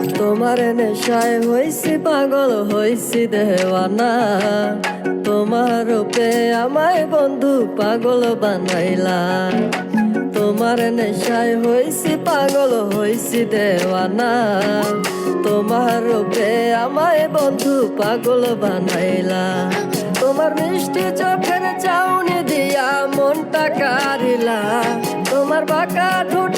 তোমার নেশায় হইছি, পাগল হইছি দেওয়ানা তোমার রূপে আমায় বন্ধু পাগল বানাইলা। তোমার নেশায় হইছি, পাগল হইছি দেওয়ানা তোমার রূপে আমায় বন্ধু পাগল বানাইলা। তোমার মিষ্টি চোখের চাউনি দিয়া মনটা কারিলা তোমার বাঁকা ঠোঁটের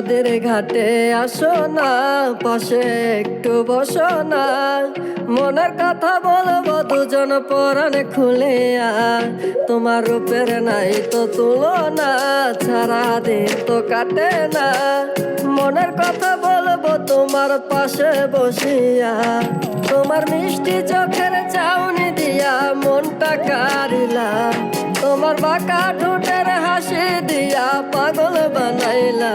নদীর ঘাটে আসো না, পাশে একটু বসো না। মনের কথা বলব, দুজন পরাণে খুলে তোমার রূপের নাই তো তুলনা ছাড়া দিন তো কাটে না। মনের কথা বলব, তোমার পাশে বসিয়া। তোমার মিষ্টি চোখের চাউনি দিয়া মনটা কারিলা তোমার বাঁকা ঠোঁটের হাসি দিয়া পাগল বানাইলা।